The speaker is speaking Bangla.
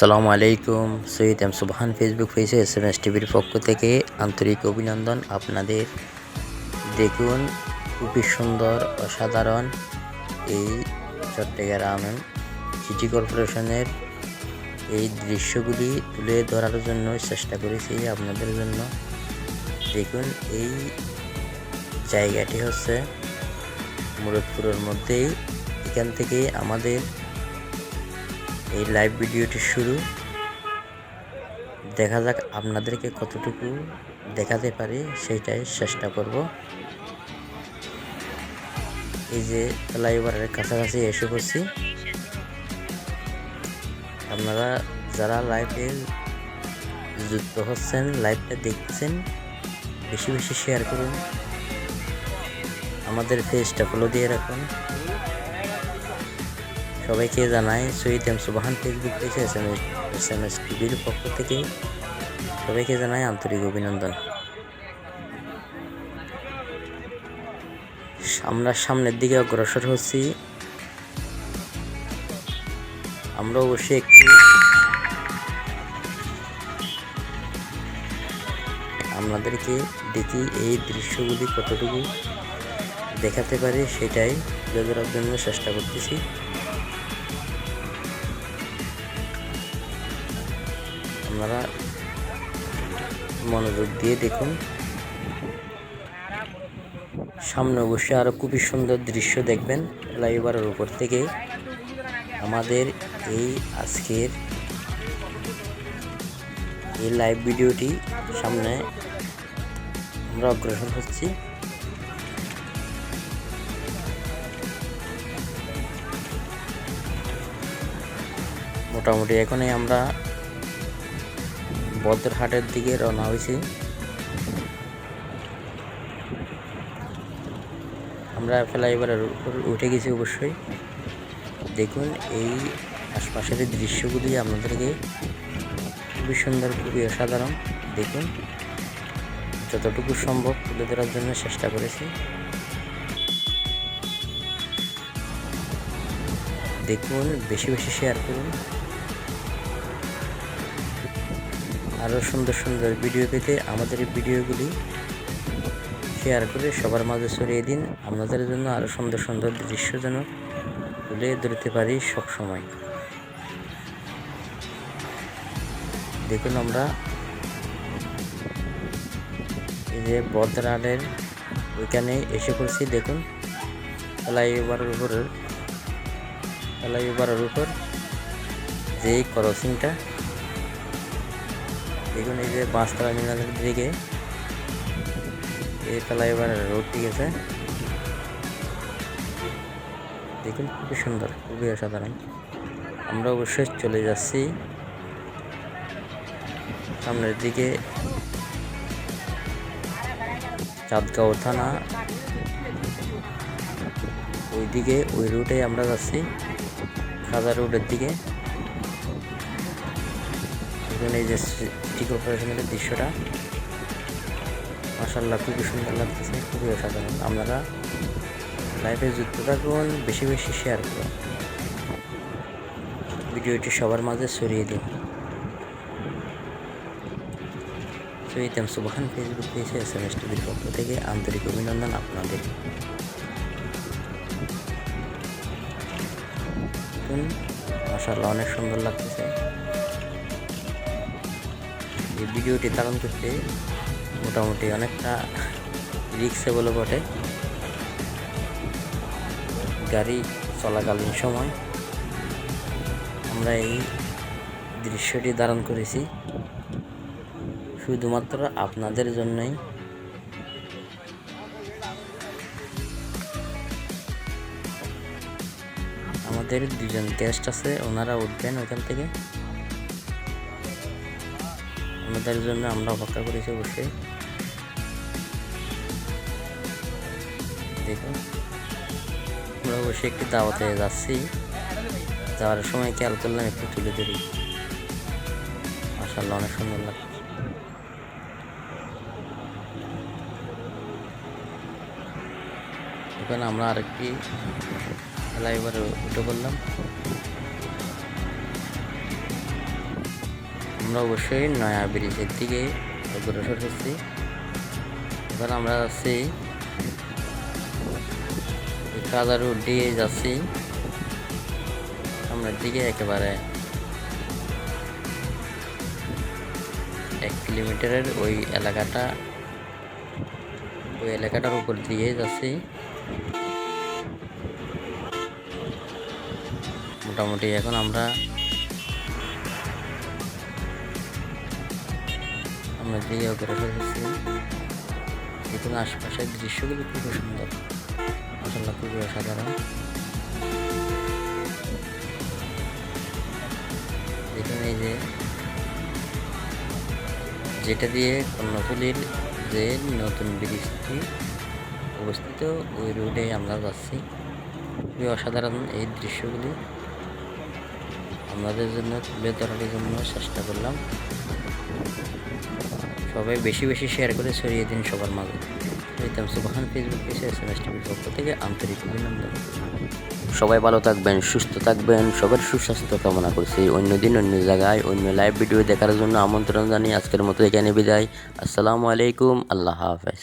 সালামু আলাইকুম, সৈয়দ এম সুবহান ফেসবুক পেজে এস এম এস টিভির পক্ষ থেকে আন্তরিক অভিনন্দন আপনাদের। দেখুন, খুবই সুন্দর, অসাধারণ এই চট্টগ্রাম সিটি কর্পোরেশনের এই দৃশ্যগুলি তুলে ধরার জন্য চেষ্টা করেছি আপনাদের জন্য। দেখুন, এই জায়গাটি হচ্ছে মুরদপুরের মধ্যেই। এখান থেকে আমাদের এই লাইভ ভিডিওটি শুরু। দেখা যাক আপনাদেরকে কতটুকু দেখাতে পারি, সেইটাই চেষ্টা করব। এই যে ফ্লাইওভারের কাছাকাছি এসে পড়ছি। আপনারা যারা লাইভে যুক্ত হচ্ছেন লাইভটা দেখছেন, বেশি বেশি শেয়ার করুন। আমাদের পেজটা ফলো দিয়ে রাখুন। সবাইকে জানাই শহীদ এম সুবাহান ফেসবুক পেজে S M S S M S টিভির পক্ষ থেকে সবাইকে জানাই আন্তরিক অভিনন্দন। আমরা সামনের দিকে অগ্রসর হচ্ছি। আমরা অবশ্যই একটি আপনাদেরকে দেখি এই দৃশ্যগুলি কতটুকু দেখাতে পারে, সেটাই ধরার জন্য চেষ্টা করতেছি। আপনারা মনোযোগ দিয়ে দেখুন। সামনে অবশ্যই আরও খুবই সুন্দর দৃশ্য দেখবেন ফ্লাইওভারের উপর থেকে। আমাদের এই আজকের এই লাইভ ভিডিওটি সামনে আমরা অগ্রসর হচ্ছি। মোটামুটি এখনই আমরা বদ্রহাটের দিকে রওনা হয়েছি। আমরা ফ্লাইওভারের উপর উঠে গেছি অবশ্যই। দেখুন, এই আশপাশের দৃশ্যগুলি আপনাদেরকে খুবই সুন্দর, খুবই অসাধারণ। দেখুন, যতটুকু সম্ভব তুলে ধরার জন্য চেষ্টা করেছি। দেখুন, বেশি বেশি শেয়ার করুন। আরও সুন্দর সুন্দর ভিডিও পেতে আমাদের এই ভিডিওগুলি শেয়ার করে সবার মাঝে ছড়িয়ে দিন। আপনাদের জন্য আরও সুন্দর সুন্দর দৃশ্য যেন তুলে ধরতে পারি সব সময় দেখুন আমরা এই যে বদ্রালের ওইখানে এসে পড়ছি, দেখুন। ফ্লাইওভারের উপর ফ্লাইওভারের উপর যেই ক্রসিংটা দেখুন এই যে বাস টার্মিনালের দিকে। এই ফ্লাইওভারের রোড ঠিক আছে দেখুন খুবই সুন্দর, খুবই অসাধারণ। আমরা অবশ্যই চলে যাচ্ছি। সামনের দিকে চাঁদগাঁও থানা। ওই দিকে ওই রুটে আমরা যাচ্ছি খাজা রোডের দিকে। দেখুন এই যে সিটি কর্পোরেশনের দৃশ্যটা। মাসাল্লাহ খুবই সুন্দর লাগতেছে, খুবই অসাধারণ। আপনারা লাইফে যুক্ত থাকুন, বেশি বেশি শেয়ার করুন। ভিডিওটি সবার মাঝে ছড়িয়ে দিন। সহিতাম সুবাহান ফেসবুক পেজে এস এম এস টিভির পক্ষ থেকে আন্তরিক অভিনন্দন আপনাদের। মাসাল্লাহ অনেক সুন্দর লাগতেছে। এই ভিডিওটি ধারণ করতে মোটামুটি অনেকটা রিক্সে বলে বটে। গাড়ি চলাকালীন সময় আমরা এই দৃশ্যটি ধারণ করেছি। শুধুমাত্র আপনাদের জন্যই। আমাদের দুজন গেস্ট আছে, ওনারা উঠবেন ওখান থেকে। আমাদের জন্য আমরা অপেক্ষা করেছি বসে দেখুন, আমরা বসে একটি দাওয়াতে যাচ্ছি। যাওয়ার সময় খেয়াল করলাম, একটু তুলে ধরি। মাসাল্লাহ অনেক সুন্দর লাগছে। ওখানে আমরা আরেকটি খেলা উঠে পড়লাম। আমরা অবশ্যই নয়া ব্রিজের দিকে অগ্রসর হচ্ছি। এবার আমরা যাচ্ছি। কাদা রোড দিয়ে যাচ্ছি। সামনের দিকে একেবারে এক কিলোমিটারের ওই এলাকাটা, ওই এলাকাটার উপর দিয়ে যাচ্ছি। মোটামুটি এখন আমরা আমরা যে অগ্রসর হচ্ছি। দেখুন আশপাশের দৃশ্যগুলো খুবই সুন্দর। মশাল্লা খুবই অসাধারণ। দেখুন এই যে, যেটা দিয়ে কর্ণফুলির যে নতুন ব্রিজটি অবস্থিত, ওই রোডে আমরা যাচ্ছি। খুবই অসাধারণ এই দৃশ্যগুলি। আমাদের জন্য তুলে ধরার জন্য চেষ্টা করলাম। সবাই বেশি বেশি শেয়ার করে ছড়িয়ে দিন সবার মাঝে। প্রীতম সুবাহান ফেসবুক পেজে এস এম এস টিভির পক্ষ থেকে আন্তরিক অভিনন্দন। সবাই ভালো থাকবেন, সুস্থ থাকবেন, সবার সুস্বাস্থ্য কামনা করছি। অন্য দিন অন্য জায়গায়, অন্য লাইভ ভিডিও দেখার জন্য আমন্ত্রণ জানিয়ে আজকের মতো এখানে বিদায়। আসসালামু আলাইকুম, আল্লাহ হাফেজ।